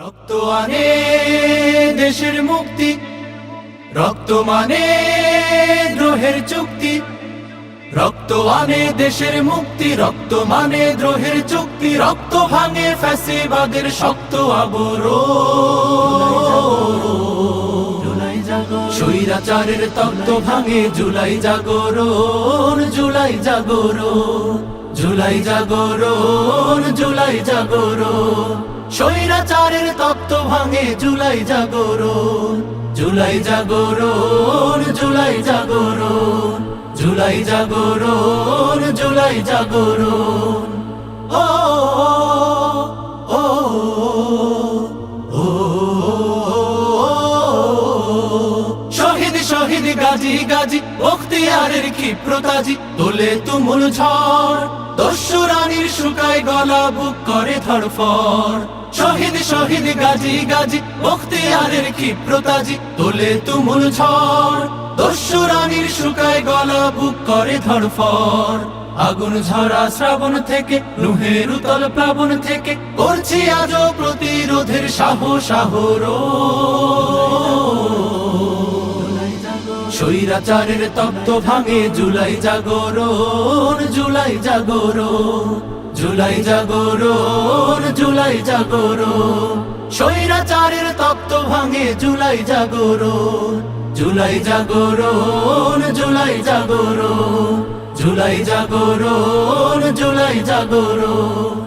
রক্ত আনে দেশের মুক্তি। রক্ত মানে দ্রোহের চুক্তি। রক্ত আনে দেশের মুক্তি, রক্ত মানে দ্রোহের চুক্তি। রক্ত ভাঙে ফ্যাসিবাদের শক্ত আবর স্বৈরাচারের তত্ত্ব ভাঙে জুলাই জাগরণ জুলাই জাগরণ। জুলাই জাগরণ জুলাই জাগরণ। স্বৈরাচারের তত্ত্ব ভাঙে, জুলাই জাগরণ জুলাই জাগরণ জুলাই জাগরণ জুলাই জাগরণ জুলাই জাগরণ। ও ও শহীদ দস্যু রানীর শুকায় গলা বুক করে ধরফর শহীদ শহীদ গাজী গাজী, বখতিয়ারের ক্ষিপ্রতাজি, তোলে তুমুল ঝড়। দস্যু রানীর শুকায় গলা বুক করে ধরফর আগুন ঝরা শ্রাবণ থেকে, নুহের উতল প্লাবন থেকে, করছি আজও প্রতিরোধের সাহস সাহরো স্বৈরাচারের তত্ত্ব ভাঙে জুলাই জাগরণ জুলাই জাগরণ। জুলাই জাগরণ জুলাই জাগরণ। স্বৈরাচারের তপ্ত ভাঙে জুলাই জাগরণ। জুলাই জাগরণ জুলাই জাগরণ। জুলাই জাগরণ জুলাই জাগরণ।